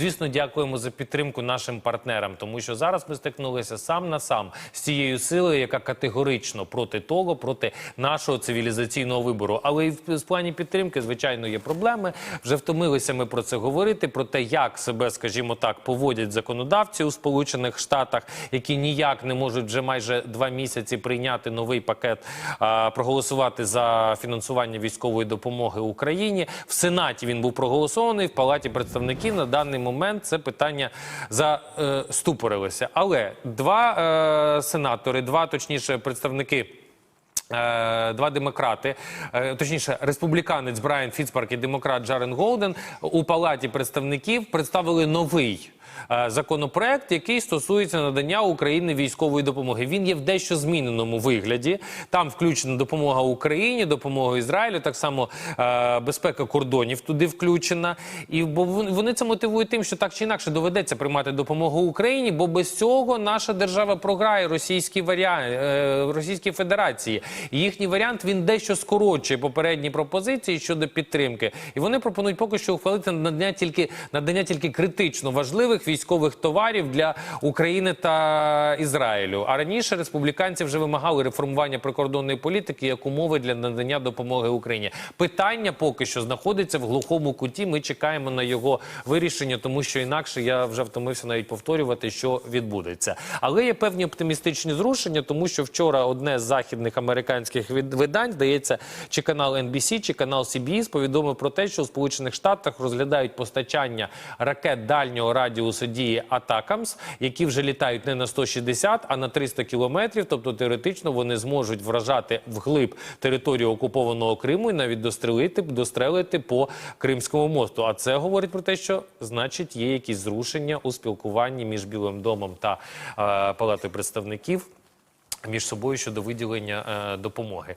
Звісно, дякуємо за підтримку нашим партнерам, тому що зараз ми стикнулися сам на сам з цією силою, яка категорично проти того, проти нашого цивілізаційного вибору. Але і в плані підтримки, звичайно, є проблеми. Вже втомилися ми про це говорити. Про те, як себе, скажімо так, поводять законодавці у Сполучених Штатах, які ніяк не можуть вже майже два місяці прийняти новий пакет, проголосувати за фінансування військової допомоги Україні. В Сенаті він був проголосований. В Палаті представників на даний момент це питання заступорилося. Але два е, сенатори, два точніше представники. Е, Два демократи, е, точніше, республіканець Брайан Фіцпарк і демократ Джарен Голден у палаті представників представили новий законопроект, який стосується надання Україні військової допомоги. Він є в дещо зміненому вигляді. Там включена допомога Україні, допомога Ізраїлю, так само е, безпека кордонів туди включена. І бо вон- вони це мотивують тим, що так чи інакше доведеться приймати допомогу Україні, бо без цього наша держава програє російській варіант е, Російській Федерації. Їхній варіант він дещо скорочує попередні пропозиції щодо підтримки. І вони пропонують поки що ухвалити надання тільки надання тільки критично важливих військових товарів для України та Ізраїлю. А раніше республіканці вже вимагали реформування прикордонної політики як умови для надання допомоги Україні. Питання поки що знаходиться в глухому куті. Ми чекаємо на його вирішення, тому що інакше я вже втомився навіть повторювати, що відбудеться. Але є певні оптимістичні зрушення, тому що вчора одне з західних американських видань, здається, чи канал NBC, чи канал CBS, повідомив про те, що у Сполучених Штатах розглядають постачання ракет дальнього радіусу дії Атакамс, які вже літають не на 160, а на 300 кілометрів. Тобто теоретично вони зможуть вражати вглиб територію окупованого Криму і навіть дострелити, дострелити по Кримському мосту. А це говорить про те, що значить є якісь зрушення у спілкуванні між Білим домом та е, Палатою представників. Між собою щодо виділення е, допомоги.